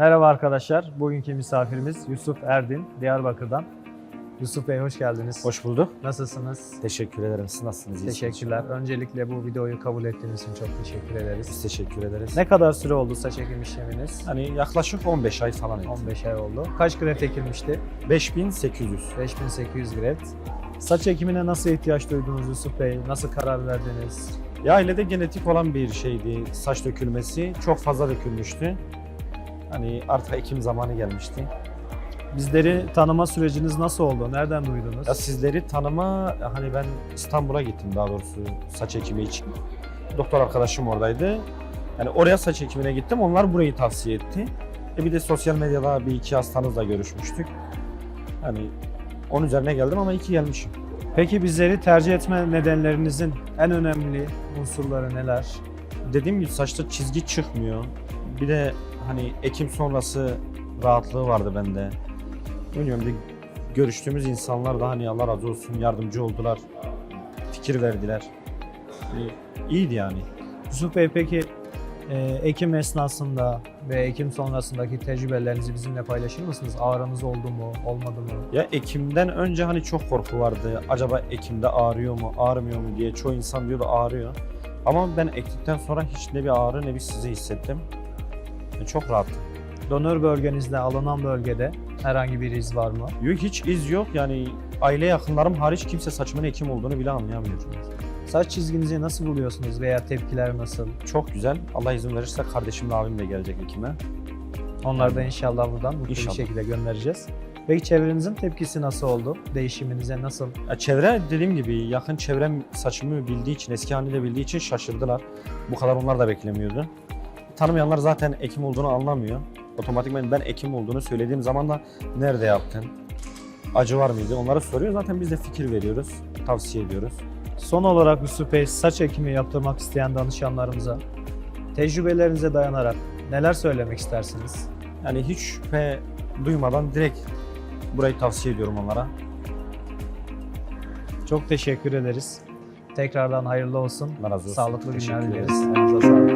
Merhaba arkadaşlar. Bugünkü misafirimiz Yusuf Erdin, Diyarbakır'dan. Yusuf Bey hoş geldiniz. Hoş bulduk. Nasılsınız? Teşekkür ederim. Siz nasılsınız? Teşekkürler. Öncelikle bu videoyu kabul ettiğiniz için çok teşekkür Biz ederiz. teşekkür ederiz. Ne kadar süre oldu saç ekim işleminiz? Hani yaklaşık 15 ay falan etti. 15 ay oldu. Kaç gret ekilmişti? 5800. 5800 gret. Saç ekimine nasıl ihtiyaç duydunuz Yusuf Bey? Nasıl karar verdiniz? Ya ailede genetik olan bir şeydi saç dökülmesi. Çok fazla dökülmüştü. Hani artık ekim zamanı gelmişti. Bizleri tanıma süreciniz nasıl oldu? Nereden duydunuz? Ya sizleri tanıma hani ben İstanbul'a gittim daha doğrusu saç ekimi için. Doktor arkadaşım oradaydı. Yani oraya saç ekimine gittim. Onlar burayı tavsiye etti. E bir de sosyal medyada bir iki hastanızla görüşmüştük. Hani onun üzerine geldim ama iki gelmişim. Peki bizleri tercih etme nedenlerinizin en önemli unsurları neler? dediğim gibi saçta çizgi çıkmıyor. Bir de hani ekim sonrası rahatlığı vardı bende. Bilmiyorum bir görüştüğümüz insanlar da hani Allah razı olsun yardımcı oldular. Fikir verdiler. Hani iyiydi yani. Yusuf Bey peki e, ekim esnasında ve ekim sonrasındaki tecrübelerinizi bizimle paylaşır mısınız? Ağrınız oldu mu, olmadı mı? Ya ekimden önce hani çok korku vardı. Acaba ekimde ağrıyor mu, ağrımıyor mu diye. Çoğu insan diyordu ağrıyor. Ama ben ektikten sonra hiç ne bir ağrı ne bir sızı hissettim. Çok rahattım. Donör bölgenizde, alınan bölgede herhangi bir iz var mı? Yok hiç iz yok yani aile yakınlarım hariç kimse saçımın ekim olduğunu bile anlayamıyor. Saç çizginizi nasıl buluyorsunuz veya tepkiler nasıl? Çok güzel. Allah izin verirse kardeşimle abim de gelecek ekime. Onları da inşallah buradan mutlu İnşallah. bir şekilde göndereceğiz. Peki çevrenizin tepkisi nasıl oldu? Değişiminize nasıl? Ya çevre dediğim gibi yakın çevrem saçımı bildiği için, eski haliyle bildiği için şaşırdılar. Bu kadar onlar da beklemiyordu. Tanımayanlar zaten ekim olduğunu anlamıyor. Otomatikman ben ekim olduğunu söylediğim zaman da nerede yaptın? Acı var mıydı? Onları soruyor. Zaten biz de fikir veriyoruz, tavsiye ediyoruz. Son olarak Yusuf Bey saç ekimi yaptırmak isteyen danışanlarımıza tecrübelerinize dayanarak neler söylemek istersiniz? Yani hiç şüphe duymadan direkt burayı tavsiye ediyorum onlara. Çok teşekkür ederiz. Tekrardan hayırlı olsun. Olsun. Sağlıklı günler dileriz. Ayağınıza sağlık.